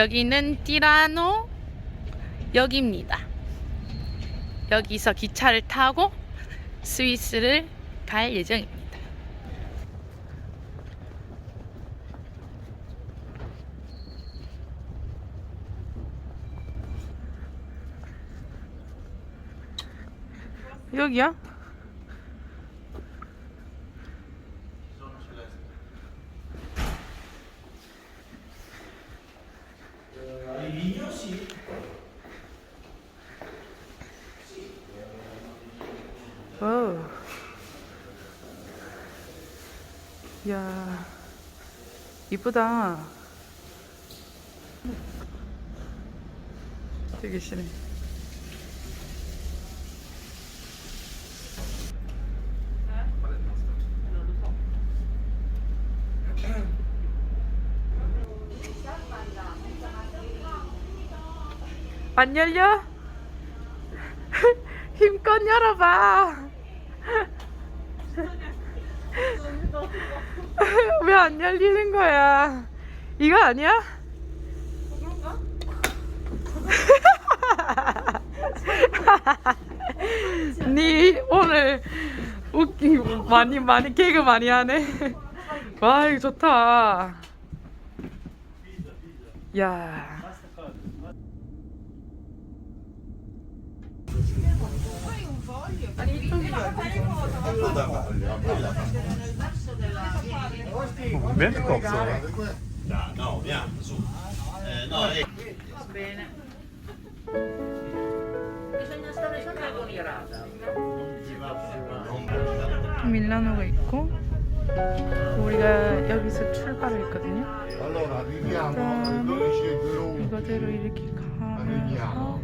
여기는 티라노 역입니다. 여기서 기차를 타고 스위스를 갈 예정입니다. 여기야? 오. 야, 이쁘다. 되게 시네. 안 열려? 힘껏 열어봐. 왜 안 열리는 거야? 이거 아니야? 니 오늘 웃긴 많이 많이 개그 많이 하네. 와 이거 좋다. 야. 멘트가 없어. Eh, eh. Sempre con i radar. 밀라노가 있고 우리가 여기서 alle 12.01. 이거대로 이렇게 가면서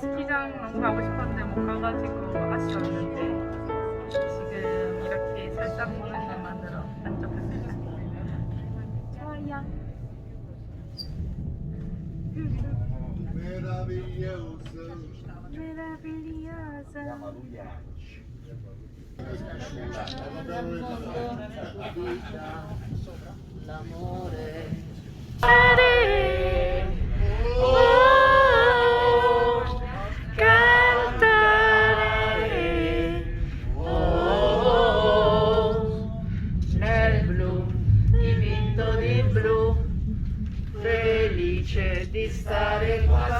스키장 너무 가고 싶었는데 못 가가지고 아쉬웠는데 지금 이렇게 살짝 보는 것만으로 만족합니다. 좋아요. Meraviglioso. Bye.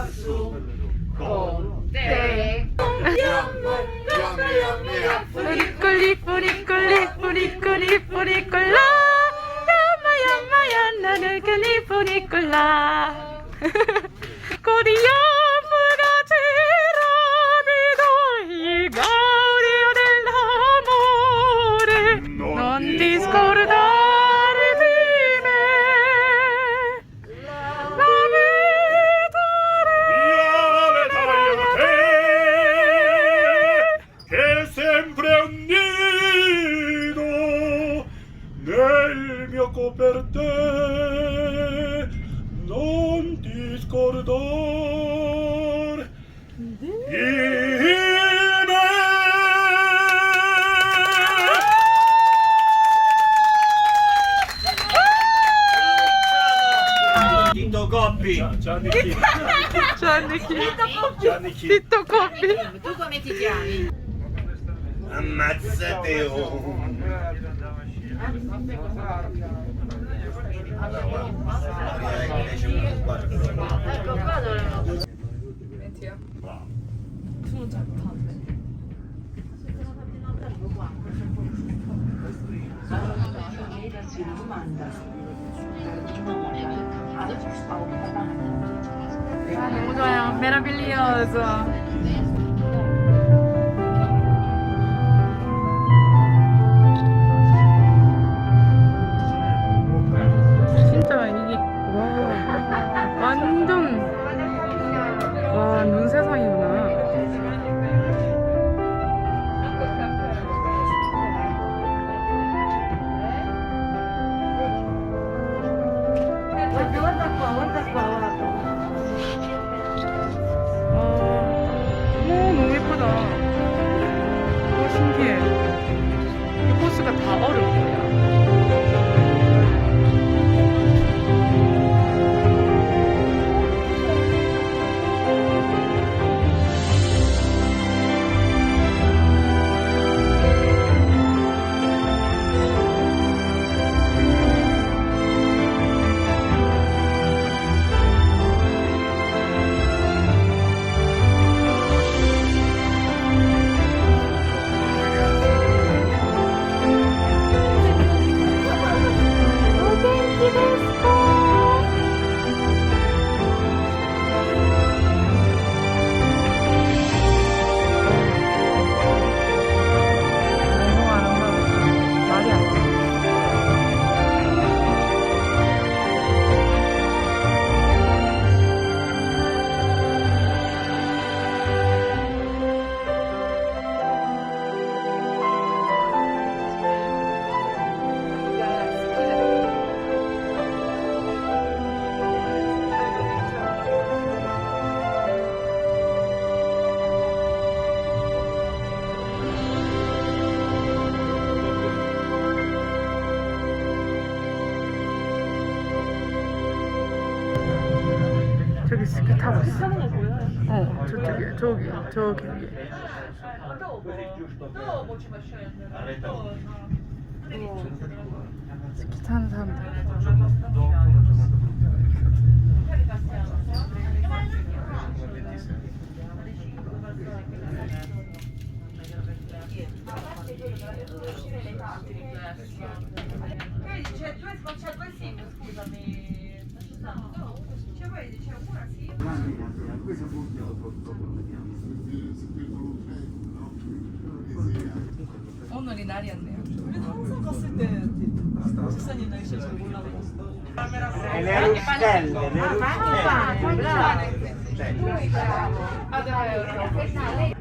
Gianni Chi. Gianni Chi. Gianni Chi. Titto Coppi. Tu come ti chiami? Ammazzate oh. Ecco qua dove... Mettila. Sono già tante. Jeder Züge Gemeinde. Richtung Monika. Alle fünf Augen verbannt. 너무 좋아요. 메라빌리어서 이 코스 Çok çok iyi. İki tane sandım. Vedi, c'è due sfacciatassimi, scusami. C'è poi diceva 오늘이 날이었네요. E le rustelle, le rustelle.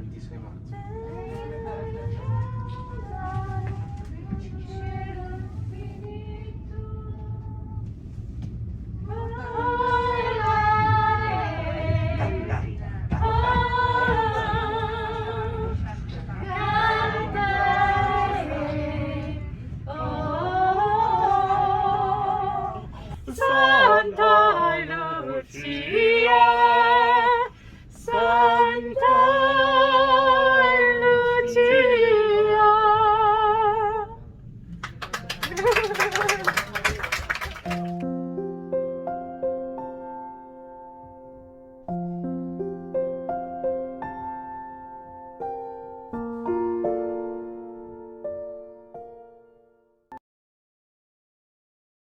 Bye.